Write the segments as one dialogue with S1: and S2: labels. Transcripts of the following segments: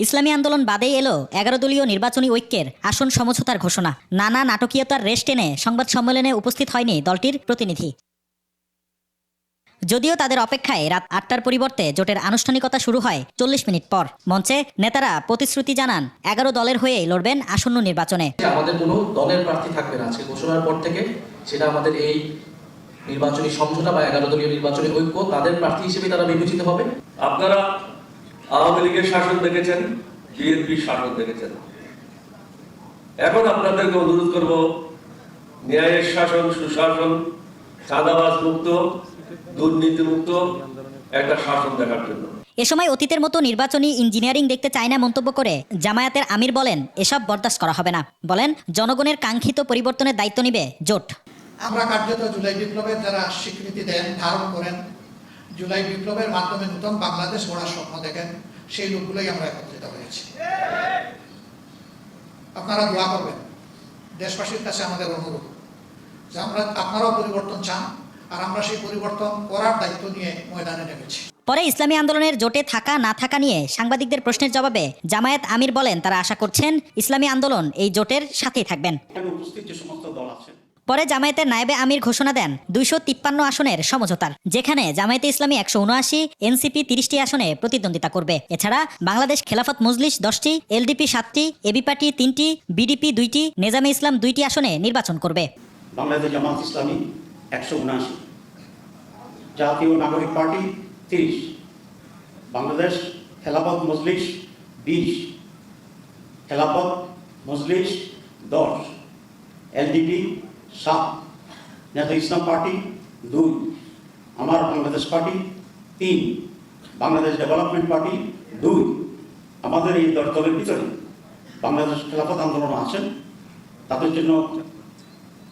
S1: ইসলামী আন্দোলন বাদেই এলো এগারো দলীয় নির্বাচনী ঐক্যের আসন সমঝোতার ঘোষণা। নানা নাটকীয়তার রেশ টেনে সংবাদ সম্মেলনে উপস্থিত হয়নি দলটির প্রতিনিধি। যদিও তাদের অপেক্ষায় রাত আটটার পরিবর্তে জোটের আনুষ্ঠানিকতা শুরু হয় চল্লিশ মিনিট পর। মঞ্চে নেতারা প্রতিশ্রুতি জানান এগারো দলের হয়ে লড়বেন আসন্ন নির্বাচনে।
S2: আমাদের কোনো দলের প্রার্থী থাকবে না। আজকে ঘোষণার পর থেকে সেটা আমাদের এই নির্বাচনী সমঝোতা বা এগারো দলীয় নির্বাচনী ঐক্য তাদের প্রার্থী হিসেবে তারা বিবেচিত হবে।
S3: আপনারা আওয়ামী লীগের শাসন দেখেছেন বিএনপির শাসন দেখেছেন। এখন আপনাদেরকে অনুরোধ করব ন্যায়ের শাসন সুশাসন চাঁদাবাজ মুক্ত দুর্নীতি মুক্ত একটা শাসন দেখার জন্য।
S1: এ সময় অতীতের মতো নির্বাচনী ইঞ্জিনিয়ারিং দেখতে চায় না মন্তব্য করে জামায়াতের আমির বলেন এসব বরদাস্ত করা হবে না। বলেন জনগণের কাঙ্ক্ষিত পরিবর্তনের দায়িত্ব নিবে জোট।
S4: আমরা কার্যত জুলাই বিপ্লবের যারা স্বীকৃতি দেন ধারণ করেন জুলাই বিপ্লবের মাধ্যমে নতুন বাংলাদেশ গড়ার স্বপ্ন দেখেন সেই লোকগুলোই আমরা একত্রিত হয়েছি। আপনারা দোয়া করবেন দেশবাসীর কাছে আমাদের অনুরোধ যে আমরা আপনারাও পরিবর্তন চান আর আমরা সেই পরিবর্তন করার দায়িত্ব নিয়ে ময়দানে নেমেছি।
S1: পরে ইসলামী আন্দোলনের জোটে থাকা না থাকা নিয়ে সাংবাদিকদের প্রশ্নের জবাবে জামায়াত আমির বলেন তারা আশা করছেন ইসলামী আন্দোলন এই জোটের সাথেই থাকবেন।
S5: উপস্থিত যে সমস্ত দল আছে
S1: পরে জামায়াতের নায়েবে আমির ঘোষণা দেন দুইশো তিপ্পান্ন আসনের সমঝোতার, যেখানে জামায়াতে ইসলামী একশো উনআশি, এনসিপি তিরিশটি আসনে প্রতিদ্বন্দ্বিতা করবে। এছাড়া বাংলাদেশ খেলাফত মজলিস দশটি, এলডিপি সাতটি, এবি পার্টি তিনটি, বিডিপি দুইটি, নেজামে ইসলাম দুইটি আসনে নির্বাচন করবে।
S5: বাংলাদেশ জামাত ইসলামী একশো উনআশি, জাতীয় নাগরিক পার্টি তিরিশ, বাংলাদেশ খেলাপথ মজলিস বিশ খেলাপথ মজলিস দশ, এলডিপি সাত নেতা ইসলাম পার্টি দুই আমার বাংলাদেশ পার্টি তিন বাংলাদেশ ডেভেলপমেন্ট পার্টি দুই আমাদের এই দল দলের ভিতরে বাংলাদেশ খেলাফত আন্দোলন আছেন তাদের জন্য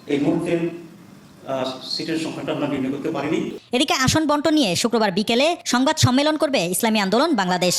S5: এই মুহূর্তে আহ, সিটের সংখ্যাটা আমরা নির্ণয় করতে পারিনি।
S1: এদিকে আসন বন্টন নিয়ে শুক্রবার বিকেলে সংবাদ সম্মেলন করবে ইসলামী আন্দোলন বাংলাদেশ।